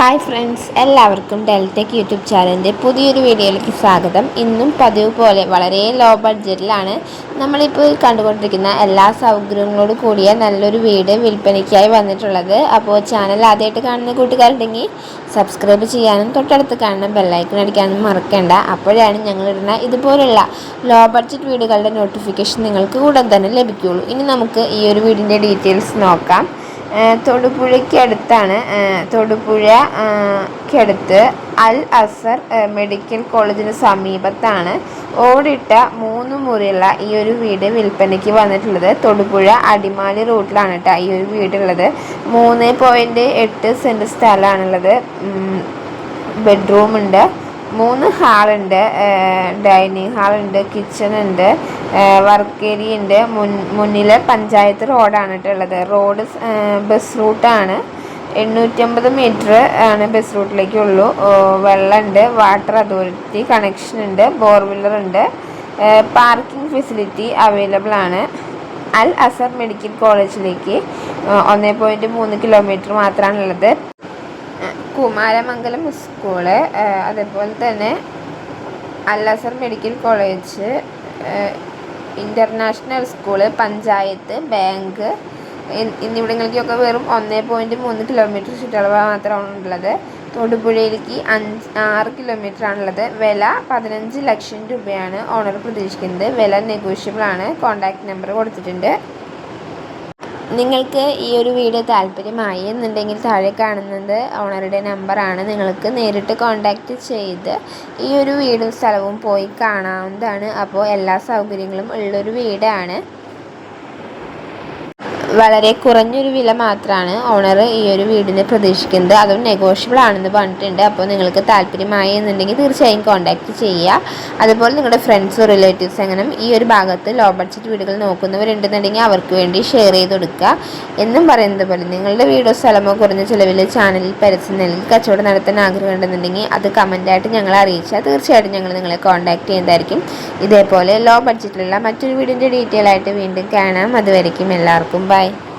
Hi friends എല്ലാവർക്കും Deltec YouTube ചാനലിന്റെ പുതിയൊരു വീഡിയോയിലേക്ക് സ്വാഗതം. ഇന്നും പതിവ് പോലെ വളരെ ലോ ബഡ്ജറ്റിലാണ് നമ്മളിപ്പോൾ കണ്ടുകൊണ്ടിരിക്കുന്ന എല്ലാ സൗകര്യങ്ങളോട് കൂടിയ നല്ലൊരു വീട് വിൽപ്പനയ്ക്കായി വന്നിട്ടുള്ളത്. അപ്പോൾ ചാനൽ ആദ്യമായിട്ട് കാണുന്ന കൂട്ടുകാരുണ്ടെങ്കിൽ സബ്സ്ക്രൈബ് ചെയ്യാനും തൊട്ടടുത്ത് കാണുന്ന ബെല്ലൈക്കൺ അടിക്കാനും മറക്കേണ്ട. അപ്പോഴാണ് ഞങ്ങളിടുന്ന ഇതുപോലുള്ള ലോ ബഡ്ജറ്റ് വീടുകളുടെ നോട്ടിഫിക്കേഷൻ നിങ്ങൾക്ക് ഉടൻ തന്നെ ലഭിക്കുകയുള്ളൂ. ഇനി നമുക്ക് ഈ ഒരു വീടിന്റെ ഡീറ്റെയിൽസ് നോക്കാം. തൊടുപുഴയ്ക്കടുത്താണ് തൊടുപുഴയ്ക്കടുത്ത് അൽ അസർ മെഡിക്കൽ കോളേജിന് സമീപത്താണ്. ഓടിട്ട മൂന്ന് മുറിയുള്ള ഈ ഒരു വീട് വിൽപ്പനയ്ക്ക് വന്നിട്ടുള്ളത്. തൊടുപുഴ അടിമാലി റൂട്ടിലാണ് കേട്ടോ ഈ ഒരു വീടുള്ളത്. മൂന്ന് പോയിന്റ് എട്ട് സെന്റ് സ്ഥലമാണുള്ളത്. ബെഡ്റൂം ഉണ്ട് മൂന്ന് ഹാളുണ്ട്. ഡൈനിങ് ഹാളുണ്ട് കിച്ചൺ ഉണ്ട് വർക്ക് ഏരിയ ഉണ്ട് മുൻ മുന്നിൽ പഞ്ചായത്ത് റോഡാണ് കേട്ടുള്ളത് റോഡ് ബസ് റൂട്ടാണ്. എണ്ണൂറ്റമ്പത് മീറ്റർ ആണ് ബസ് റൂട്ടിലേക്കുള്ളൂ വെള്ളമുണ്ട് വാട്ടർ അതോറിറ്റി കണക്ഷൻ ഉണ്ട് ബോർവെല്ലർ ഉണ്ട് പാർക്കിംഗ് ഫെസിലിറ്റി അവൈലബിൾ ആണ്. അൽ അസർ മെഡിക്കൽ കോളേജിലേക്ക് ഒന്നേ പോയിന്റ് മൂന്ന് കിലോമീറ്റർ മാത്രമാണുള്ളത് കുമാരമംഗലം സ്കൂൾ അതേപോലെ തന്നെ അല്ലാസർ medical college international school panchayat bank എന്നിവിടങ്ങളിലേക്കൊക്കെ വെറും ഒന്നേ പോയിന്റ് മൂന്ന് കിലോമീറ്റർ ചുറ്റളവ് മാത്രമാണ് ഉള്ളത്. തൊടുപുഴയിലേക്ക് അഞ്ച് ആറ് കിലോമീറ്റർ ആണുള്ളത് വില പതിനഞ്ച് ലക്ഷം രൂപയാണ് ഓണർ പ്രതീക്ഷിക്കുന്നത്. വില നെഗോഷ്യബിൾ ആണ് കോൺടാക്റ്റ് നമ്പർ കൊടുത്തിട്ടുണ്ട്. നിങ്ങൾക്ക് ഈ ഒരു വീഡിയോ താല്പര്യമായി എന്നുണ്ടെങ്കിൽ താഴെ കാണുന്നത് ഓണറുടെ നമ്പറാണ് നിങ്ങൾക്ക് നേരിട്ട് കോൺടാക്റ്റ് ചെയ്ത് ഈ ഒരു വീടും സ്ഥലവും പോയി കാണാവുന്നതാണ്. അപ്പോൾ എല്ലാ സൗകര്യങ്ങളും ഉള്ളൊരു വീടാണ്. വളരെ കുറഞ്ഞൊരു വില മാത്രമാണ് ഓണർ ഈ ഒരു വീടിന് പ്രതീക്ഷിക്കുന്നത്. അതും നെഗോഷ്യബിൾ ആണെന്ന് പറഞ്ഞിട്ടുണ്ട്. അപ്പോൾ നിങ്ങൾക്ക് താല്പര്യമായി എന്നുണ്ടെങ്കിൽ തീർച്ചയായും കോൺടാക്റ്റ് ചെയ്യുക. അതുപോലെ നിങ്ങളുടെ ഫ്രണ്ട്സ് റിലേറ്റീവ്സ് അങ്ങനെ ഈ ഒരു ഭാഗത്ത് ലോ ബഡ്ജറ്റ് വീടുകൾ നോക്കുന്നവരുണ്ടെന്നുണ്ടെങ്കിൽ അവർക്ക് വേണ്ടി ഷെയർ ചെയ്ത് കൊടുക്കുക എന്നും പറയുന്നത് പോലെ നിങ്ങളുടെ വീടോ സ്ഥലമോ കുറഞ്ഞ ചിലവിൽ ചാനലിൽ പരസ്യം നൽകി കച്ചവടം നടത്താൻ ആഗ്രഹമുണ്ടെന്നുണ്ടെങ്കിൽ അത് കമന്റായിട്ട് ഞങ്ങളെ അറിയിച്ചാൽ തീർച്ചയായിട്ടും ഞങ്ങൾ നിങ്ങളെ കോൺടാക്റ്റ് ചെയ്യുന്നതായിരിക്കും. ഇതേപോലെ ലോ ബഡ്ജറ്റിലുള്ള മറ്റൊരു വീടിന്റെ ഡീറ്റെയിൽ ആയിട്ട് വീണ്ടും കാണാം. അതുവരെയും എല്ലാവർക്കും ബൈ বাই